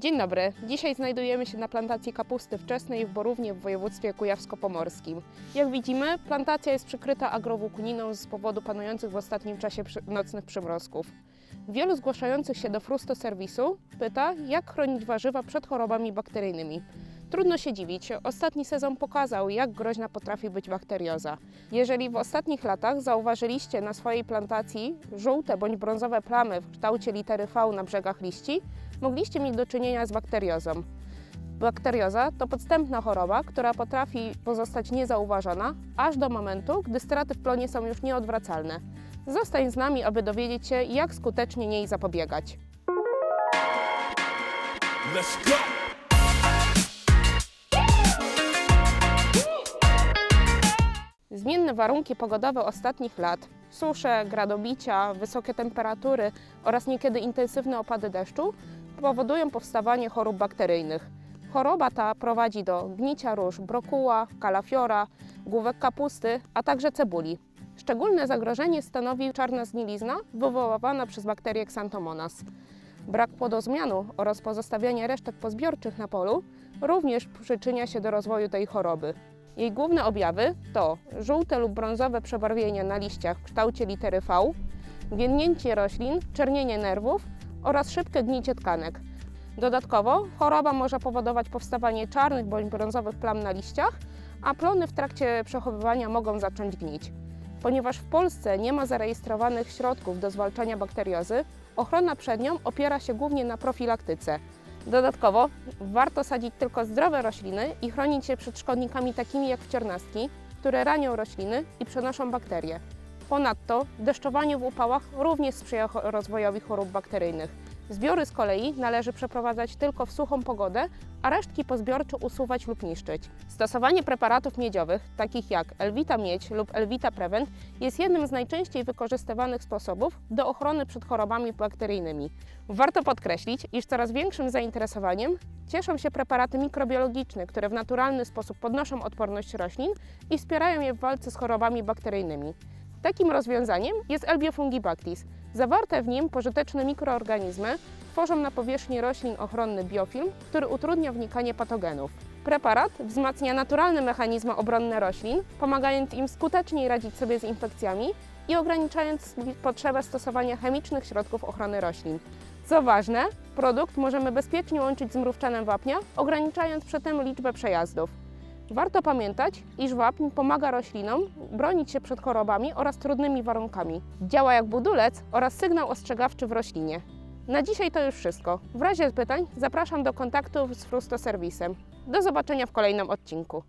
Dzień dobry. Dzisiaj znajdujemy się na plantacji kapusty wczesnej w Borównie w województwie kujawsko-pomorskim. Jak widzimy, plantacja jest przykryta agrowłókniną z powodu panujących w ostatnim czasie nocnych przymrozków. Wielu zgłaszających się do frusto serwisu pyta, jak chronić warzywa przed chorobami bakteryjnymi. Trudno się dziwić. Ostatni sezon pokazał, jak groźna potrafi być bakterioza. Jeżeli w ostatnich latach zauważyliście na swojej plantacji żółte bądź brązowe plamy w kształcie litery V na brzegach liści, mogliście mieć do czynienia z bakteriozą. Bakterioza to podstępna choroba, która potrafi pozostać niezauważona aż do momentu, gdy straty w plonie są już nieodwracalne. Zostań z nami, aby dowiedzieć się, jak skutecznie niej zapobiegać. Let's go. Zmienne warunki pogodowe ostatnich lat, susze, gradobicia, wysokie temperatury oraz niekiedy intensywne opady deszczu powodują powstawanie chorób bakteryjnych. Choroba ta prowadzi do gnicia róż brokuła, kalafiora, główek kapusty, a także cebuli. Szczególne zagrożenie stanowi czarna zgnilizna wywoływana przez bakterię Xanthomonas. Brak płodozmianu oraz pozostawianie resztek pozbiorczych na polu również przyczynia się do rozwoju tej choroby. Jej główne objawy to żółte lub brązowe przebarwienie na liściach w kształcie litery V, więdnięcie roślin, czernienie nerwów oraz szybkie gnicie tkanek. Dodatkowo choroba może powodować powstawanie czarnych bądź brązowych plam na liściach, a plony w trakcie przechowywania mogą zacząć gnić. Ponieważ w Polsce nie ma zarejestrowanych środków do zwalczania bakteriozy, ochrona przed nią opiera się głównie na profilaktyce. Dodatkowo warto sadzić tylko zdrowe rośliny i chronić się przed szkodnikami takimi jak wciornastki, które ranią rośliny i przenoszą bakterie. Ponadto deszczowanie w upałach również sprzyja rozwojowi chorób bakteryjnych. Zbiory z kolei należy przeprowadzać tylko w suchą pogodę, a resztki pozbiorcze usuwać lub niszczyć. Stosowanie preparatów miedziowych, takich jak Elvita Miedź lub Elvita Prevent, jest jednym z najczęściej wykorzystywanych sposobów do ochrony przed chorobami bakteryjnymi. Warto podkreślić, iż coraz większym zainteresowaniem cieszą się preparaty mikrobiologiczne, które w naturalny sposób podnoszą odporność roślin i wspierają je w walce z chorobami bakteryjnymi. Takim rozwiązaniem jest Elbiofungibactis. Zawarte w nim pożyteczne mikroorganizmy tworzą na powierzchni roślin ochronny biofilm, który utrudnia wnikanie patogenów. Preparat wzmacnia naturalne mechanizmy obronne roślin, pomagając im skuteczniej radzić sobie z infekcjami i ograniczając potrzebę stosowania chemicznych środków ochrony roślin. Co ważne, produkt możemy bezpiecznie łączyć z mrówczanem wapnia, ograniczając przy tym liczbę przejazdów. Warto pamiętać, iż wapń pomaga roślinom bronić się przed chorobami oraz trudnymi warunkami. Działa jak budulec oraz sygnał ostrzegawczy w roślinie. Na dzisiaj to już wszystko. W razie pytań zapraszam do kontaktu z Frusto Serwisem. Do zobaczenia w kolejnym odcinku.